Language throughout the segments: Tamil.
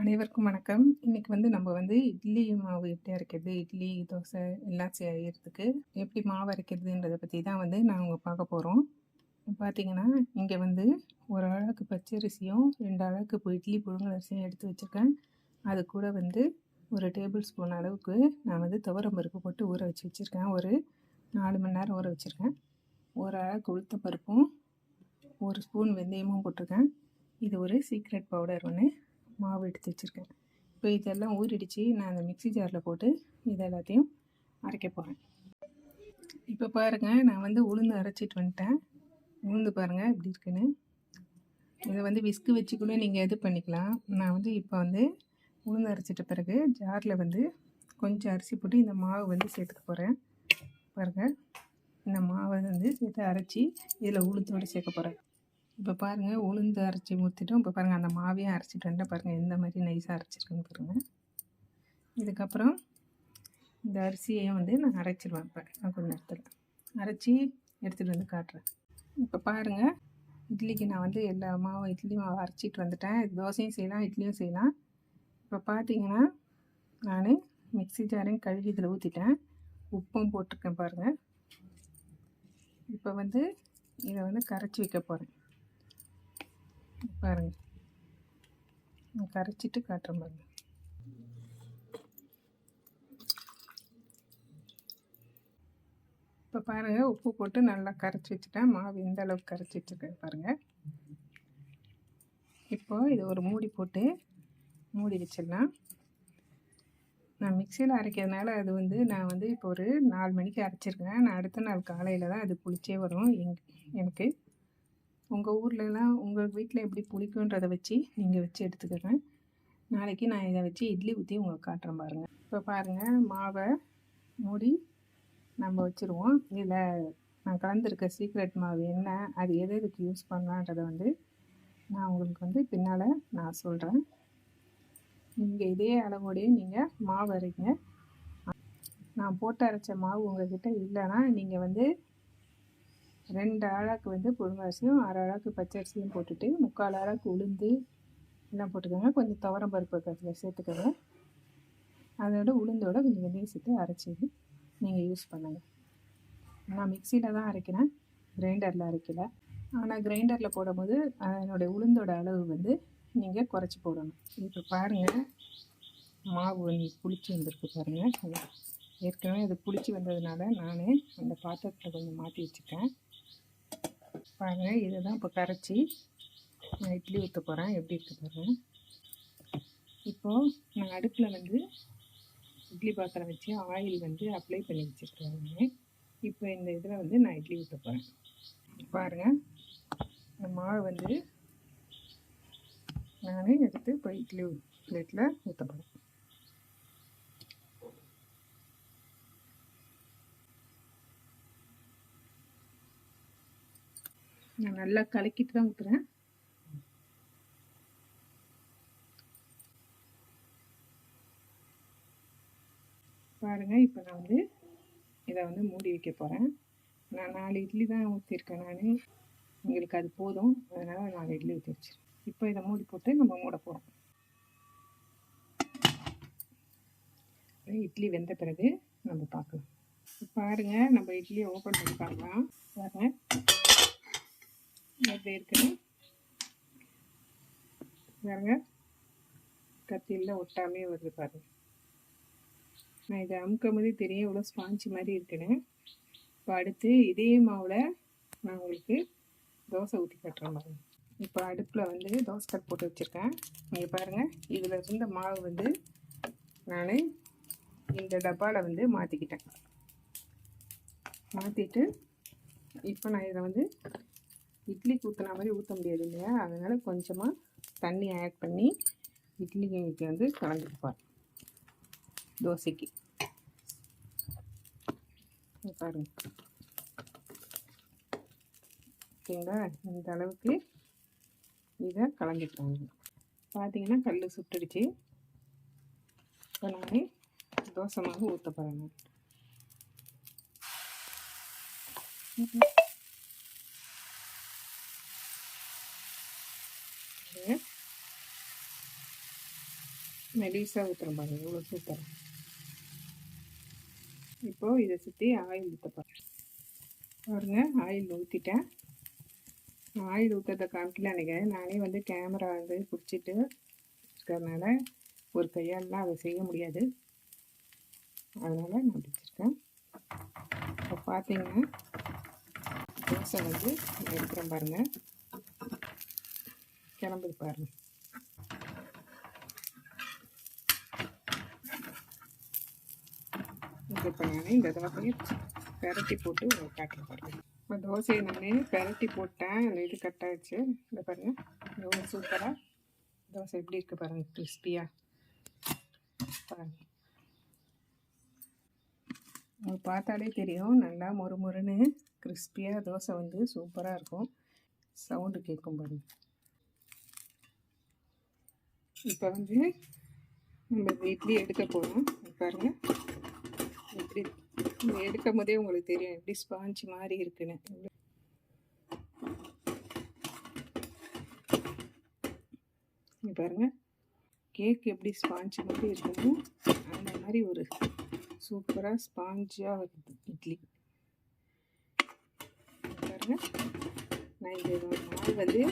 அனைவருக்கும் வணக்கம். இன்னைக்கு வந்து நம்ம வந்து இட்லி மாவு எப்படி அரைக்கிறது? இட்லி, தோசை எல்லாம் செய்யறதுக்கு எப்படி மாவு அரைக்கிறதுன்றதை பற்றி தான் வந்து நாங்கள் பார்க்க போகிறோம் பார்த்தீங்கன்னா, இங்கே வந்து ஒரு அழகு பச்சரிசியும், ரெண்டு அழகு இப்போ இட்லி புழுங்கல் அரிசியும் எடுத்து வச்சுருக்கேன் அது கூட வந்து ஒரு டேபிள் ஸ்பூன் அளவுக்கு நான் வந்து துவரம் பருப்பு போட்டு ஊற வச்சு வச்சுருக்கேன் ஒரு நாலு மணி நேரம் ஊற வச்சுருக்கேன் ஒரு அழகு உளுத்தம் பருப்பும், ஒரு ஸ்பூன் வெந்தயமும் போட்டிருக்கேன். இது ஒரு சீக்ரெட் பவுடர் ஒன்று மாவு எடுத்து வச்சுருக்கேன் இப்போ இதெல்லாம் ஊறிடிச்சு நான் அந்த மிக்ஸி ஜாரில் போட்டு இது எல்லாத்தையும் அரைக்க போகிறேன் இப்போ பாருங்க, நான் வந்து உளுந்து அரைச்சிட்டு வந்துட்டேன். உளுந்து பாருங்கள் எப்படி இருக்குன்னு. இதை வந்து விஸ்கு வச்சு கூட இது பண்ணிக்கலாம். நான் வந்து இப்போ வந்து உளுந்து அரைச்சிட்ட பிறகு ஜாரில் வந்து கொஞ்சம் அரிசி போட்டு இந்த மாவு வந்து சேர்த்துக்க போகிறேன் பாருங்கள் இந்த மாவை வந்து சேர்த்து அரைச்சி இதில் உளுத்தோடு சேர்க்க போகிறேன் இப்போ பாருங்கள் உளுந்து அரைச்சி ஊற்றிட்டோம் இப்போ பாருங்கள் அந்த மாவையும் அரைச்சிட்டு வந்துட்டேன். பாருங்கள் எந்த மாதிரி நைஸாக அரைச்சிருக்குன்னு பாருங்கள் இதுக்கப்புறம் இந்த அரிசியையும் வந்து நான் அரைச்சிடுவேன் இப்போ நான் கொஞ்சம் நேரத்தில் அரைச்சி எடுத்துகிட்டு வந்து காட்டுறேன். இப்போ பாருங்கள் இட்லிக்கு நான் வந்து எல்லா மாவும் இட்லி மாவு அரைச்சிட்டு வந்துட்டேன். தோசையும் செய்யலாம், இட்லியும் செய்யலாம். இப்போ பார்த்தீங்கன்னா, நான் மிக்ஸி ஜாரையும் கழுவி இதில் ஊற்றிட்டேன் உப்பும் போட்டிருக்கேன் பாருங்கள் இப்போ வந்து இதை வந்து கரைச்சி வைக்க போகிறேன் பாருங்க. நான் கரைச்சிட்டு காட்டுறேன் பாருங்க. இப்போ பாருங்கள் உப்பு போட்டு நல்லா கரைச்சி வச்சுட்டேன். மாவு எந்த அளவுக்கு கரைச்சி வச்சிருக்கேன் பாருங்கள் இப்போ இது ஒரு மூடி போட்டு மூடி வச்சிடலாம். நான் மிக்சியில் அரைக்கிறதுனால அது வந்து நான் வந்து இப்போ ஒரு நாலு மணிக்கு அரைச்சிருக்கேன். நான் அடுத்த நாள் காலையில் தான் அது புளிச்சே வரும் எங் எனக்கு. உங்கள் ஊர்லலாம் உங்கள் வீட்டில் எப்படி புளிக்குன்றதை வச்சு நீங்கள் வச்சு எடுத்துக்கிறேன் நாளைக்கு நான் இதை வச்சு இட்லி ஊற்றி உங்களுக்கு காட்டுறேன் பாருங்கள் இப்போ பாருங்கள் மாவை மூடி நம்ம வச்சுருவோம். இதில் நான் கலந்துருக்க சீக்ரெட் மாவு என்ன? அது எது எதுக்கு யூஸ் பண்ணலான்றத வந்து நான் உங்களுக்கு வந்து பின்னால் நான் சொல்கிறேன் நீங்கள் இதே அளவோடையே நீங்கள் மாவு அரைங்க. நான் போட்டு அரைச்ச மாவு உங்கள்கிட்ட இல்லைன்னா நீங்கள் வந்து ரெண்டு அழகு வந்து புழுங்கல் அரிசியும், 1/2 அழகு பச்சரிசியும் போட்டுட்டு, 3/4 அழகு உளுந்து எல்லாம் போட்டுக்கோங்க. கொஞ்சம் துவரம் பருப்பு அதில சேர்த்துக்கோங்க அதோட உளுந்தோட கொஞ்சம் வெந்தயம் சேர்த்து அரைச்சி நீங்கள் யூஸ் பண்ணுங்கள் நான் மிக்சியில் தான் அரைக்கிறேன். கிரைண்டரில் அரைக்கல. ஆனால் கிரைண்டரில் போடும்போது அதனுடைய உளுந்தோட அளவு வந்து நீங்கள் குறைச்சி போடணும். இப்போ பாருங்கள் மாவு வந்து புளிச்சு வந்திருக்கு பாருங்கள் ஏற்கனவே அது புளிச்சு வந்ததுனால நான் அந்த பாத்திரத்தில் கொஞ்சம் மாற்றி வச்சுட்டேன். பாருங்கள் இதுதான் இப்போ கரைச்சி நான் இட்லி ஊற்ற போகிறேன் எப்படி இருக்கு பாருங்க. இப்போது நான் அடுப்பில் வந்து இட்லி பாத்திரம் வச்சு ஆயில் வந்து அப்ளை பண்ணி வச்சுருக்கேன் இப்போ இந்த இதில் வந்து நான் இட்லி ஊற்ற போகிறேன் பாருங்கள் இந்த மாவு வந்து நானே எடுத்து இப்போ இட்லி பிளேட்டில் ஊற்ற போகிறேன் நான் நல்லா கலக்கிட்டு தான் ஊற்றுறேன் பாருங்க இப்போ நான் வந்து இதை வந்து மூடி வைக்க போகிறேன் நான் நாலு இட்லி தான் ஊற்றிருக்கேன் நான் எங்களுக்கு அது போதும். அதனால் நாலு இட்லி ஊற்றி வச்சிருக்கேன். இப்போ இதை மூடி போட்டு நம்ம மூட போகிறோம் இட்லி வெந்த பிறகு நம்ம பார்க்கலாம். பாருங்கள் நம்ம இட்லியை ஓப்பன் பண்ணி பார்க்கலாம். பாருங்கள் எப்படி இருக்குன்னு. பாருங்க. கத்தியில ஒட்டாமயே வருது பாருங்க. நான் இதை அமுக்கும்போதே தெரியும் இவ்வளோ ஸ்பாஞ்சு மாதிரி இருக்குன்னு. இப்போ அடுத்து இதே மாவில் நான் உங்களுக்கு தோசை ஊற்றி கட்டுறேன் பாருங்க. இப்போ அடுப்பில் வந்து தோசை கட் போட்டு வச்சுருக்கேன் நீங்கள் பாருங்கள் இதில் இருந்த மாவு வந்து நான் இந்த டப்பாவில் வந்து மாற்றிக்கிட்டேன் மாற்றிட்டு இப்போ நான் இதை வந்து இட்லிக்கு ஊத்துன மாதிரி ஊற்ற முடியாது இல்லையா? அதனால் கொஞ்சமாக தண்ணி ஆட் பண்ணி இட்லிக்கு வந்து கலந்துருப்பார் தோசைக்கு. பாருங்க. ஓகேங்களா? இந்த அளவுக்கு இதை கலந்துக்கோங்க. பார்த்தீங்கன்னா கல் சுட்டுடுச்சு. இப்போ நான் தோசை மாவு ஊத்த போறேன் நான். பாருங்க. ஊற்றுறோம் பாருங்கள் இவ்வளோ சூப்பர் இப்போது இதை சுற்றி ஆயில் ஊற்ற பாருங்க ஆயில் ஊற்றிட்டேன் ஆயில் ஊற்றுறத காமிக்கல நினைக்கிறேன். நானே வந்து கேமரா வந்து பிடிச்சிட்டு இருக்கிறதுனால ஒரு கையாலலாம் அதை செய்ய முடியாது. அதனால் நான் பிடிச்சிருக்கேன் இப்போ பார்த்தீங்கன்னா தோசை வந்து எடுக்கிறேன் பாருங்கள் கிளம்புது பாருங்கள் இப்போ நான் இந்த தோசையை பெரட்டி போட்டு காட்டுறேன் பாருங்கள் இப்போ தோசையை நான் பெரட்டி போட்டேன் அந்த இது கட் ஆகிடுச்சு இந்த பாருங்கள் எவ்வளோ சூப்பராக தோசை எப்படி இருக்குது பாருங்கள் கிறிஸ்பியாக பாருங்கள் உங்களுக்கு பார்த்தாலே தெரியும் நல்லா மொறு மொறுன்னு கிறிஸ்பியாக தோசை வந்து சூப்பராக இருக்கும் சவுண்டு கேட்கும் பாருங்கள் இப்போ வந்து நம்ம இட்லி எடுக்க போகிறோம் பாருங்கள் இப்படி எடுக்கும் போதே உங்களுக்கு தெரியும் எப்படி ஸ்பாஞ்ச் மாதிரி இருக்குன்னு. பாருங்க. கேக் எப்படி ஸ்பாஞ்சு மாதிரி இருக்குமோ அந்த மாதிரி ஒரு சூப்பராக ஸ்பாஞ்சாக வருது இட்லி. பாருங்க. நான் இது மாவு வந்து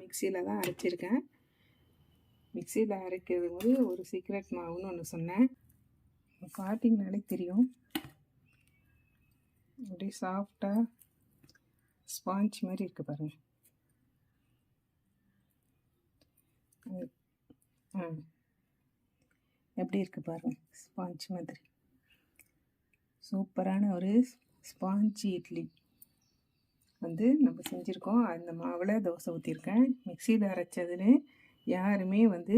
மிக்சியில் தான் அரைச்சிருக்கேன். மிக்சியில் அரைக்கிறது வந்து ஒரு சீக்ரெட் மாவுன்னு ஒன்று சொன்னேன். பார்த்தீங்கனாலே தெரியும். அப்படியே சாஃப்டாக ஸ்பாஞ்ச் மாதிரி இருக்குது பாருங்கள் ஆ. எப்படி இருக்குது பாருங்கள் ஸ்பாஞ்ச் மாதிரி. சூப்பரான ஒரு ஸ்பாஞ்சி இட்லி. வந்து நம்ம செஞ்சுருக்கோம். அந்த மாவில் தோசை ஊற்றிருக்கேன் மிக்சியில் அரைச்சதுன்னு யாருமே வந்து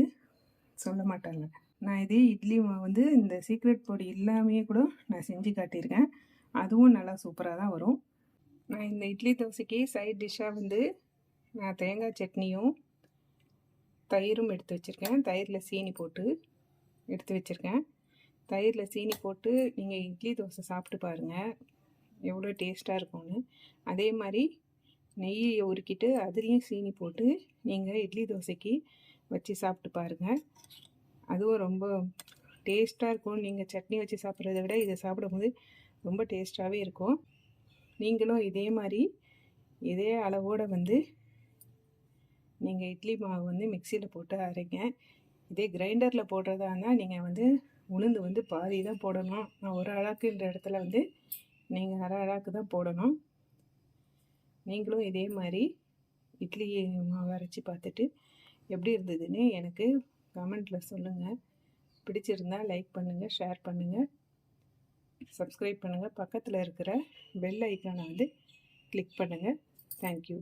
சொல்ல மாட்டாங்க. நான் இதே இட்லி வந்து இந்த சீக்ரெட் பொடி இல்லாமையே கூட நான் செஞ்சு காட்டியிருக்கேன். அதுவும் நல்லா சூப்பராக தான் வரும். நான் இந்த இட்லி தோசைக்கு சைட் டிஷ்ஷாக வந்து நான் தேங்காய் சட்னியும் தயிரும் எடுத்து வச்சுருக்கேன். தயிரில் சீனி போட்டு எடுத்து வச்சுருக்கேன். தயிரில் சீனி போட்டு நீங்கள் இட்லி தோசை சாப்பிட்டு பாருங்கள் எவ்வளோ டேஸ்ட்டாக இருக்கும்னு. அதே மாதிரி நெய்யை உருக்கிட்டு அதுலேயும் சீனி போட்டு நீங்கள் இட்லி தோசைக்கு வச்சு சாப்பிட்டு பாருங்கள் அதுவும் ரொம்ப டேஸ்ட்டாக இருக்கும். நீங்கள் சட்னி வச்சு சாப்பிட்றத விட இதை சாப்பிடும்போது ரொம்ப டேஸ்ட்டாகவே இருக்கும். நீங்களும் இதே மாதிரி இதே அளவோடு வந்து நீங்கள் இட்லி மாவு வந்து மிக்சியில் போட்டு அரைங்க. இதே கிரைண்டரில் போடுறதா இருந்தால் நீங்கள் வந்து உளுந்து வந்து பாதி தான் போடணும். நான் ஒரு அழாக்குன்ற இடத்துல வந்து நீங்கள் அரை அழாக்கு தான் போடணும். நீங்களும் இதே மாதிரி இட்லி மாவு அரைச்சி பார்த்துட்டு எப்படி இருந்ததுன்னு எனக்கு கமெண்ட்டில் சொல்லுங்கள் பிடிச்சிருந்தால் லைக் பண்ணுங்கள் ஷேர் பண்ணுங்கள் சப்ஸ்கிரைப் பண்ணுங்கள் பக்கத்தில் இருக்கிற பெல் ஐக்கானை வந்து கிளிக் பண்ணுங்கள் தேங்க்யூ